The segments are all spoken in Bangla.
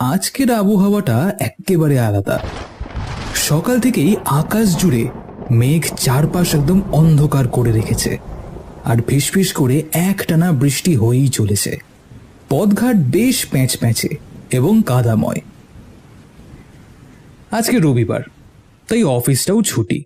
আজকের আবহাওয়াটা একেবারে আলাদা। সকাল থেকেই আকাশ জুড়ে মেঘ চারপাশ একদম অন্ধকার করে রেখেছে আর ফিসফিস করে একটানা বৃষ্টি হয়েই চলেছে। পদঘাট বেশ প্যাঁচ প্যাঁচে এবং কাদাময়। আজকে রবিবার, তাই অফিসটাও ছুটি।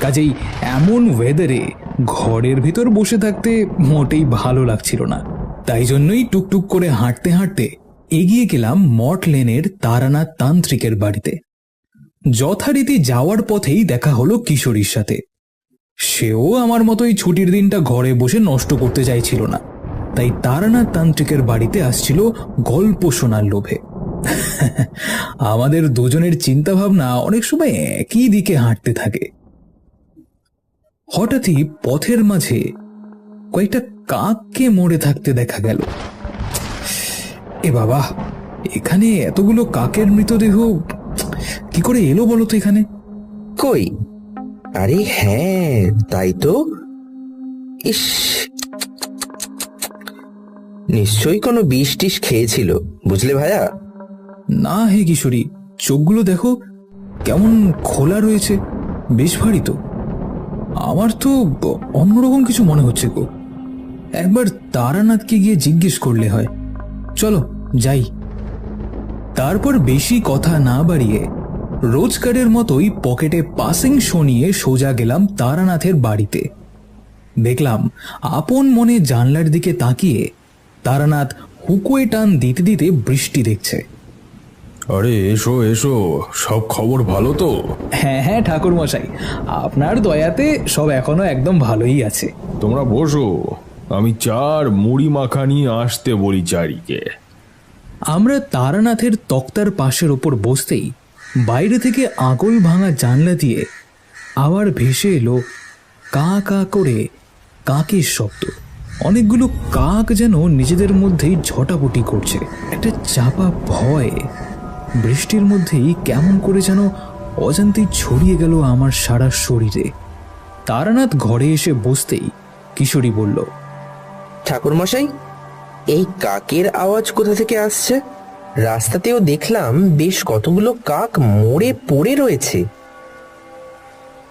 কাজেই এমন ওয়েদারে ঘরের ভিতর বসে থাকতে মোটেই ভালো লাগছিল না। তাই জন্যই টুকটুক করে হাঁটতে হাঁটতে এগিয়ে গেলাম মট লেনের তারানাথ তান্ত্রিকের বাড়িতে। যথারীতি যাওয়ার পথেই দেখা হলো কিশোরীর সাথে। সেও আমার মতোই ছুটির দিনটা ঘরে বসে নষ্ট করতে চাইছিল না। তাই তারানাথ তান্ত্রিকের বাড়িতে আসছিল গল্প শোনার লোভে। আমাদের দুজনের চিন্তা ভাবনা অনেক সময় একই দিকে হাঁটতে থাকে। হঠাৎই পথের মাঝে কয়েকটা কাককে মরে থাকতে দেখা গেল। এ বাবা এখানে এতগুলো কাকের মৃতদেহ? কি করে এলো বলো তো এখানে? কই? আরে হ্যাঁ তাই তো। ইস। নিশ্চয়ই কোনো বিষ টিস খেয়েছিল বুঝলে ভাইয়া না হে কিশোরী চোখগুলো দেখো কেমন খোলা রয়েছে বেশ ভারী তো। আমার তো অন্যরকম কিছু মনে হচ্ছে গো। একবার তারানাথকে গিয়ে জিজ্ঞেস করলে হয়। চলো যাই। তারপর বেশি কথা না বাড়িয়ে রোজকারের মতোই পকেটে পাসিং শো নিয়ে সোজা গেলাম তারানাথের বাড়িতে। দেখলাম আপন মনে জানলার দিকে তাকিয়ে তারানাথ হুকুয়ে টান দিতে দিতে বৃষ্টি দেখছে। আরে এসো এসো সব খবর ভালো তো? হ্যাঁ হ্যাঁ ঠাকুর মশাই আপনার দয়াতে সব এখনও একদম ভালোই আছে। তোমরা বসো আমি চার মুড়ি মাখা নিয়ে আসতে বলি চারিকে আমরা তারানাথের তক্তার পাশের ওপর বসতেই বাইরে থেকে আগল ভাঙা জানলা দিয়ে আবার ভেসে এলো কা কা করে কাকের শব্দ। অনেকগুলো কাক যেন নিজেদের মধ্যেই ঝটাপটি করছে। একটা চাপা ভয়। বৃষ্টির মধ্যেই কেমন করে যেন অজান্তেই ছড়িয়ে গেল আমার সারা শরীরে। তারানাথ ঘরে এসে বসতেই কিশোরী বলল ঠাকুর মশাই এই কাকের আওয়াজ কোথা থেকে আসছে? রাস্তাতেও দেখলাম বেশ কতগুলো কাক মরে পড়ে রয়েছে।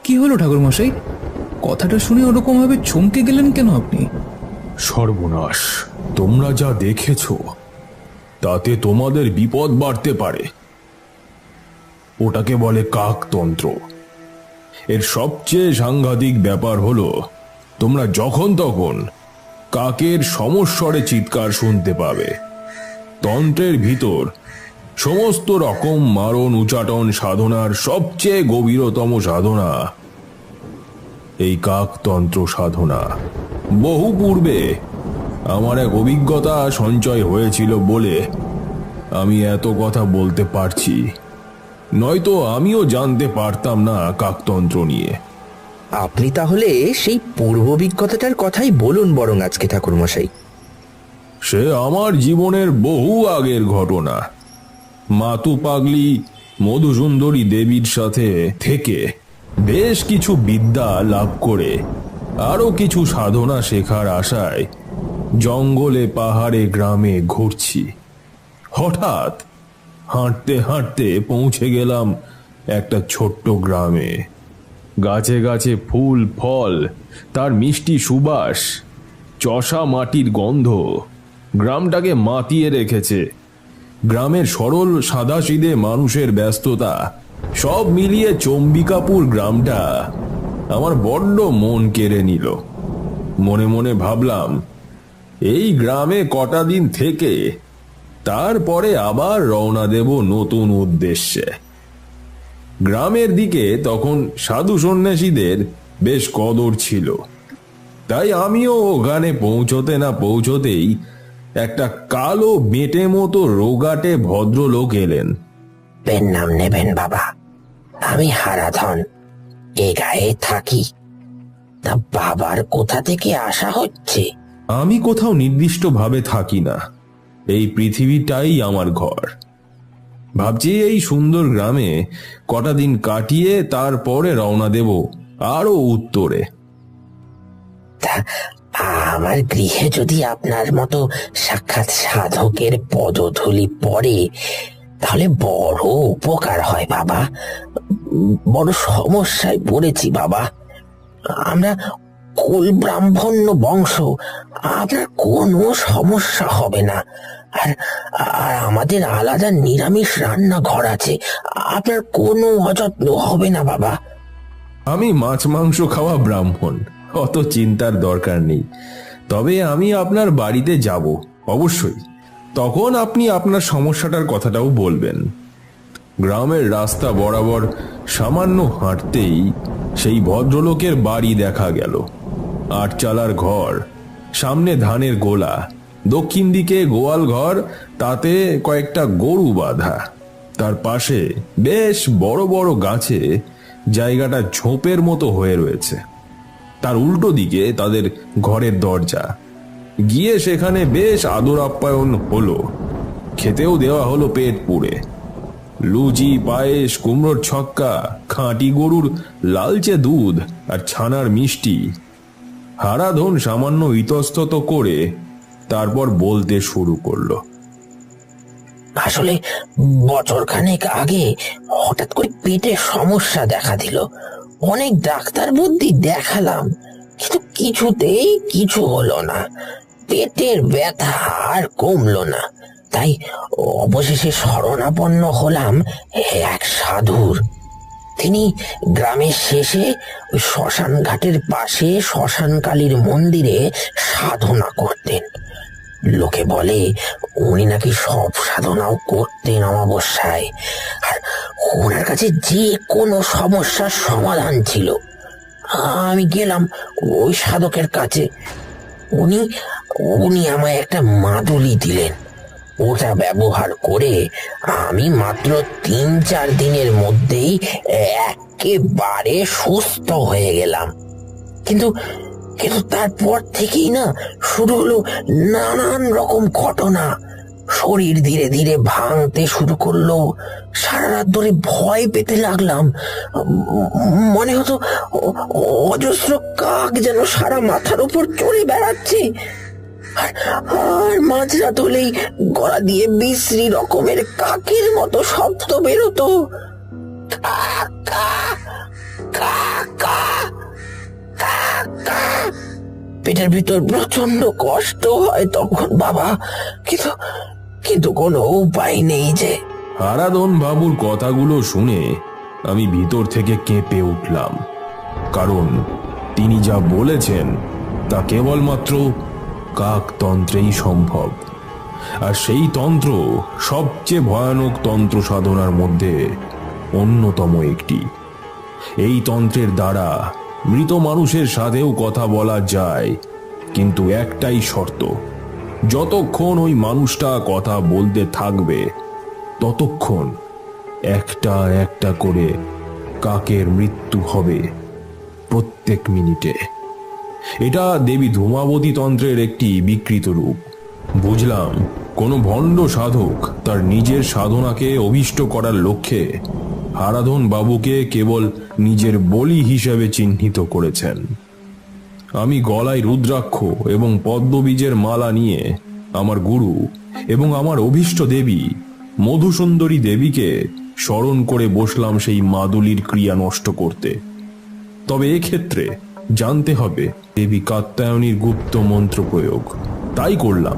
কি হলো ঠাকুরমশাই? কথাটা শুনে ওরকম ভাবে চমকে গেলেন কেন আপনি? সর্বনাশ। তোমরা যা দেখেছ তাতে তোমাদের বিপদ বাড়তে পারে। ওটাকে বলে কাকতন্ত্র। এর সবচেয়ে সাংঘাতিক ব্যাপার হলো তোমরা যখন তখন কাকের সমস্বরে চিৎকার শুনতে পাবে। তন্ত্রের ভিতর সমস্ত রকম মারণ, উচাটন, সাধনার সবচেয়ে গভীরতম সাধনা এই কাকতন্ত্র সাধনা। বহু পূর্বে আমার এক অভিজ্ঞতা সঞ্চয় হয়েছিল বলে আমি এত কথা বলতে পারছি। নয়তো আমিও জানতে পারতাম না কাকতন্ত্র নিয়ে। আপনি তাহলে সেই পূর্ব অভিজ্ঞতাটার কথাই বলুন বরং আজকে ঠাকুর মশাই সে আমার জীবনের বহু আগের ঘটনা। মাতু পাগলি, মধুসুন্দরী দেবীর সাথে থেকে বেশ কিছু বিদ্যা লাভ করে আরও কিছু সাধনা শেখার আশায় জঙ্গলে, পাহাড়ে, গ্রামে ঘুরছি। হঠাৎ হাঁটতে হাঁটতে পৌঁছে গেলাম একটা ছোট্ট গ্রামে। গাছে গাছে ফুল, ফল, তার মিষ্টি সুবাস, চষা মাটির গন্ধ। গ্রামটাকে মাতিয়ে রেখেছে। গ্রামের সরল সাদাসিদে মানুষের ব্যস্ততা। সব মিলিয়ে চম্বিকাপুর গ্রামটা আমার বড্ড মন কেড়ে নিল। মনে মনে ভাবলাম, এই গ্রামে কটা দিন থেকে তারপরে আবার রওনা দেব নতুন উদ্দেশ্যে। গ্রামের দিকে তখন সাধু সন্ন্যাসীদের বেশ কদর ছিল। তাই আমিও ওখানে পৌঁছতে না পৌঁছতেই একটা কালো মেটে মতো রোগাটে ভদ্রলোক এলেন। পেন নাম নেবেন বাবা। আমি হারাধন। এ গায়ে থাকি। তা বাবার কোথা থেকে আসা হচ্ছে? আমি কোথাও নির্দিষ্টভাবে থাকি না। এই পৃথিবীটাই আমার ঘর। ভাবছি এই সুন্দর গ্রামে কটা দিন কাটিয়ে তারপরে রওনা দেব আরও উত্তরে। আমার গৃহে যদি আপনার মতো সাক্ষাৎ সাধকের পদধূলি পড়ে, তাহলে বড় উপকার হয় বাবা। বড় সমস্যায় পড়েছি বাবা। আমরা কুল ব্রাহ্মণ্য বংশ আপনার কোনো সমস্যা হবে না। আর আর আমাদের আলাদা নিরামিষ রান্নাঘর আছে আপনার কোনো অযত্ন হবে না, বাবা। আমি মাছ, মাংস খাওয়া ব্রাহ্মণ, অত চিন্তার দরকার নেই। তবে আমি আপনার বাড়িতে যাব, অবশ্যই। তখন আপনি আপনার সমস্যাটার কথাটাও বলবেন। গ্রামের রাস্তা বরাবর সামান্য হাঁটতেই সেই ভদ্রলোকের বাড়ি দেখা গেল। আটচালার ঘর, সামনে ধানের গোলা, দক্ষিণ দিকে গোয়াল ঘর, তাতে কয়েকটা গরু বাঁধা। তার পাশে বেশ বড় বড় গাছে জায়গাটা ঝোপের মতো হয়ে রয়েছে। তার উল্টো দিকে তাদের ঘরের দরজা। গিয়ে সেখানে বেশ আদর আপ্যায়ন হলো। খেতেও দেওয়া হলো পেট পুড়ে। লুচি, পায়েস, কুমড়োর ছক্কা, খাঁটি গরুর লালচে দুধ আর ছানার মিষ্টি। হারাধন সামান্য ইতস্তত করে তারপর বলতে শুরু করল। আসলে বছর খানেক আগে হঠাৎ করে পেটের সমস্যা দেখা দিল। অনেক ডাক্তার বুদ্ধি দেখালাম, কিন্তু কিছুতেই কিছু হলো না। পেটের ব্যথা আর কমলো না। তাই অবশেষে শরণাপন্ন হলাম এক সাধুর। তিনি গ্রামের শেষে ওই শ্মশান ঘাটের পাশে শ্মশান কালীর মন্দিরে সাধনা করতেন। লোকে বলে, উনি নাকি সব সাধনাও করতেন অমাবস্যায়। আর ওনার কাছে যে কোনো সমস্যার সমাধান ছিল। আমি গেলাম ওই সাধকের কাছে। উনি উনি আমায় একটা মাদুলি দিলেন। ওটা ব্যবহার করে আমি মাত্র তিন চার দিনের মধ্যেই একেবারে সুস্থ হয়ে গেলাম। কিন্তু কিন্তু তারপর থেকেই না শুরু হলো নানান রকম ঘটনা। শরীর ধীরে ধীরে ভাঙতে শুরু করল, সারা রাত ধরে ভয় পেতে লাগলাম। মনে হতো অজস্র কাক যেন সারা মাথার উপর চড়ে বেড়াচ্ছে। আর- মাঝরাত হলেই গলা দিয়ে বিশ্রী রকমের কাকের মতো শব্দ বেরোতো। পেটের ভিতর প্রচণ্ড কষ্ট হয় তখন, বাবা। কিন্তু কিন্তু কোনো উপায় নেই যে। হারাধন বাবুর কথাগুলো শুনে আমি ভিতর থেকে কেঁপে উঠলাম। কারণ তিনি যা বলেছেন তা কেবলমাত্র কাকতন্ত্রেই সম্ভব। আর সেই তন্ত্র সবচেয়ে ভয়ানক তন্ত্র সাধনার মধ্যে অন্যতম একটি। এই তন্ত্রের দ্বারা মৃত মানুষের সাথেও কথা বলা যায়, কিন্তু একটাই শর্ত, যতক্ষণ ওই মানুষটা কথা বলতে থাকবে, ততক্ষণ একটা একটা করে কাকের মৃত্যু হবে প্রত্যেক মিনিটে। এটা দেবী ধূমাবতী তন্ত্রের একটি বিকৃত রূপ। বুঝলাম, কোনো ভণ্ড সাধক তার নিজের সাধনাকে অভিষ্ট করার লক্ষ্যে হারাধন বাবুকে কেবল নিজের বলি হিসেবে চিহ্নিত করেছেন। আমি গলায় রুদ্রাক্ষ এবং পদ্মবীজের মালা নিয়ে আমার গুরু এবং আমার অভীষ্ট দেবী মধুসুন্দরী দেবীকে স্মরণ করে বসলাম সেই মাদুলির ক্রিয়া নষ্ট করতে। তবে এক্ষেত্রে জানতে হবে, দেবী কাত্যায়নীর গুপ্ত মন্ত্র প্রয়োগ। তাই করলাম।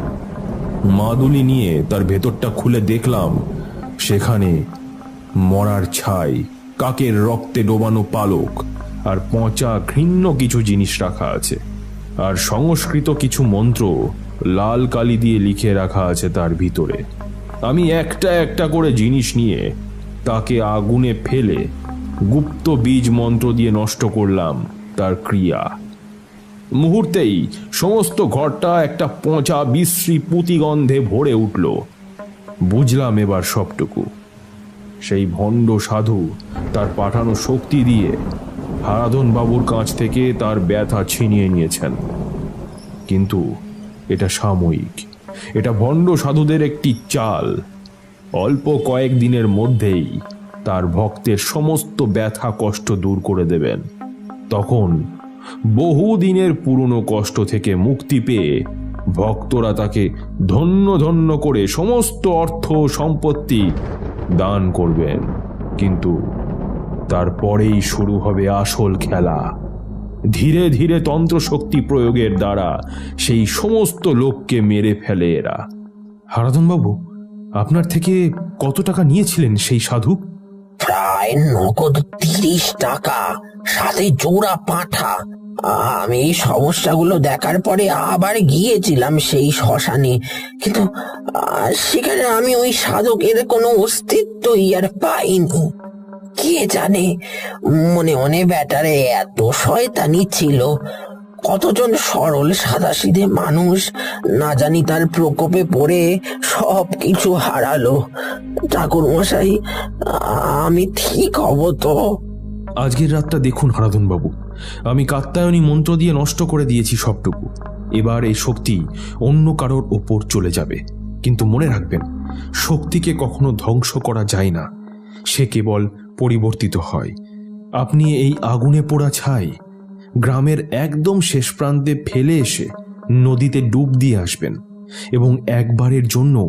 মাদুলি নিয়ে তার ভেতরটা খুলে দেখলাম, সেখানে মরার ছাই, কাকের রক্তে ডোবানো পালক, আর পচা ঘৃণ্য কিছু জিনিস রাখা আছে। আর সংস্কৃত কিছু মন্ত্র লাল কালি দিয়ে লিখে রাখা আছে তার ভিতরে। আমি একটা একটা করে জিনিস নিয়ে তাকে আগুনে ফেলে গুপ্ত বীজ মন্ত্র দিয়ে নষ্ট করলাম। তার ক্রিয়া। মুহূর্তেই সমস্ত ঘরটা একটা পচা, বিশ্রী পুঁতিগন্ধে ভরে উঠল। বুঝলাম এবার সবটুকু। সেই ভণ্ড সাধু তার পাঠানো শক্তি দিয়ে হারাধন বাবুর কাছ থেকে তার ব্যথা ছিনিয়ে নিয়েছেন। কিন্তু এটা সাময়িক। এটা ভণ্ড সাধুদের একটি চাল। অল্প কয়েক দিনের মধ্যেই তার ভক্তের সমস্ত ব্যথা কষ্ট দূর করে দেবেন। তখন বহু দিনের পুরনো কষ্ট থেকে মুক্তি পেয়ে ভক্তরা তাকে ধন্য ধন্য করে সমস্ত অর্থ সম্পত্তি দান করবেন। কিন্তু তারপরেই শুরু হবে আসল খেলা। ধীরে ধীরে তন্ত্র শক্তি প্রয়োগের দ্বারা সেই সমস্ত লোককে মেরে ফেলে এরা। হারাধন বাবু আপনার থেকে কত টাকা নিয়েছিলেন সেই সাধু? প্রায় নগদ তিরিশ টাকা। সাথে জোড়া পাঠা। আমি এই সমস্যাগুলো দেখার পরে আবার গিয়েছিলাম সেই শ্মশানে। কিন্তু সেখানে আমি ওই সাধকের কোনো অস্তিত্বই আর পাইনি। কে জানে? মনে মনে ব্যাটারে এত শয়তানি ছিল। কতজন সরল সাদাসিধে মানুষ না জানি তার প্রকোপে পড়ে সব কিছু হারালো। ঠাকুর মশাই আমি ঠিক হব তো? আজকের রাতটা দেখুন হারাধন বাবু আমি কাত্তায়নী মন্ত্র দিয়ে নষ্ট করে দিয়েছি সবটুকু। এবার এই শক্তি অন্য কারোর ওপর চলে যাবে। কিন্তু মনে রাখবেন, শক্তিকে কখনো ধ্বংস করা যায় না। সে কেবল পরিবর্তিত হয়। আপনি এই আগুনে পোড়া ছাই গ্রামের একদম শেষ প্রান্তে ফেলে এসে নদীতে ডুব দিয়ে আসবেন এবং একবারের জন্য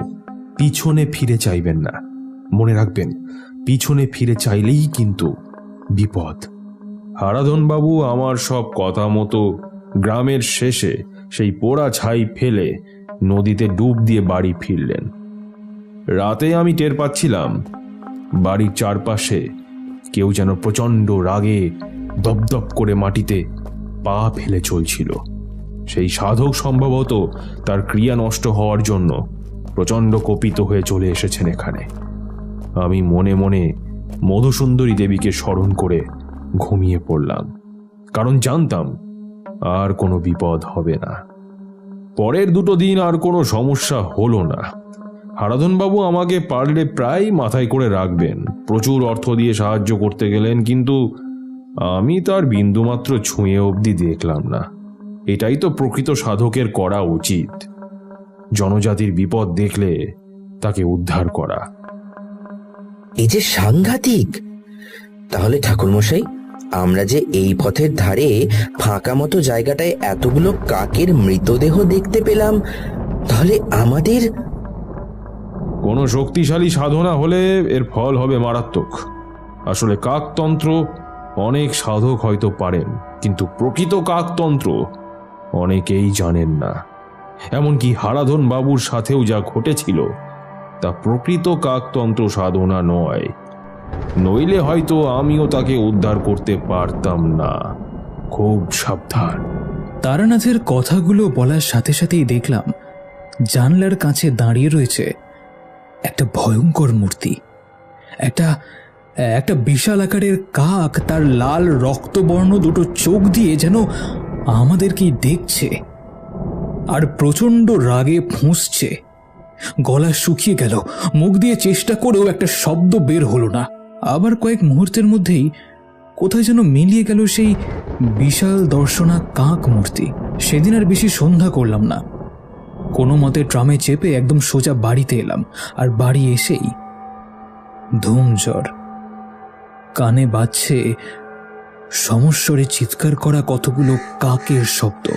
পিছনে ফিরে চাইবেন না। মনে রাখবেন, পিছনে ফিরে চাইলেই কিন্তু বিপদ। হারাধন বাবু আমার সব কথা মতো গ্রামের শেষে সেই পোড়া ছাই ফেলে নদীতে ডুব দিয়ে বাড়ি ফিরলেন। রাতে আমি টের পাচ্ছিলাম, বাড়ির চারপাশে কেউ যেন প্রচণ্ড রাগে দপদপ করে মাটিতে পা ফেলে চলছিল। সেই সাধক সম্ভবত তার ক্রিয়া নষ্ট হওয়ার জন্য প্রচণ্ড কপিত হয়ে চলে এসেছেন এখানে। আমি মনে মনে মধুসুন্দরী দেবীকে স্মরণ করে ঘুমিয়ে পড়লাম। কারণ জানতাম আর কোনো বিপদ হবে না। পরের দুটো দিন আর কোনো সমস্যা হলো না। হারাধনবাবু আমাকে পারলে প্রায় মাথায় করে রাখবেন। প্রচুর অর্থ দিয়ে সাহায্য করতে গেলেন, কিন্তু আমি তার বিন্দুমাত্র ছুঁয়ে অবধি দেখলাম না। এটাই তো প্রকৃত সাধকের করা উচিত। জনজাতির বিপদ দেখলে তাকে উদ্ধার করা। এই যে সাংঘাতিক। তাহলে ঠাকুরমশাই, আমরা যে এই পথের ধারে ফাঁকা মতো জায়গাটায় এতগুলো কাকের মৃতদেহ দেখতে পেলাম, তাহলে আমাদের কোনো শক্তিশালী সাধনা হলে এর ফল হবে মারাত্মক। আসলে কাকতন্ত্র অনেক সাধক হয়তো পারেন, কিন্তু প্রকৃত কাকতন্ত্র অনেকেই জানেন না। এমনকি হারাধন বাবুর সাথেও যা ঘটেছিল তা প্রকৃত কাকতন্ত্র সাধনা নয়। নইলে হয়তো আমিও তাকে উদ্ধার করতে পারতাম না। খুব সাবধান। তারানাথের কথাগুলো বলার সাথে সাথেই দেখলাম জানলার কাছে দাঁড়িয়ে রয়েছে একটা ভয়ঙ্কর মূর্তি। একটা একটা বিশাল আকারের কাক তার লাল রক্তবর্ণ দুটো চোখ দিয়ে যেন আমাদেরকেই দেখছে আর প্রচণ্ড রাগে ফুঁসছে। গলা শুকিয়ে গেল। মুখ দিয়ে চেষ্টা করেও একটা শব্দ বের হলো না। আবার কয়েক মুহূর্তের মধ্যেই কোথায় যেন মিলিয়ে গেল সেই বিশাল দর্শনা কাক মূর্তি। সেদিন আর বেশি সন্ধ্যা করলাম না। কোনো মতে ট্রামে চেপে একদম সোজা বাড়িতে এলাম, আর বাড়ি এসেই ধুম জ্বর। কানে বাজছে সমস্বরে চিৎকার করা কতগুলো কাকের শব্দ।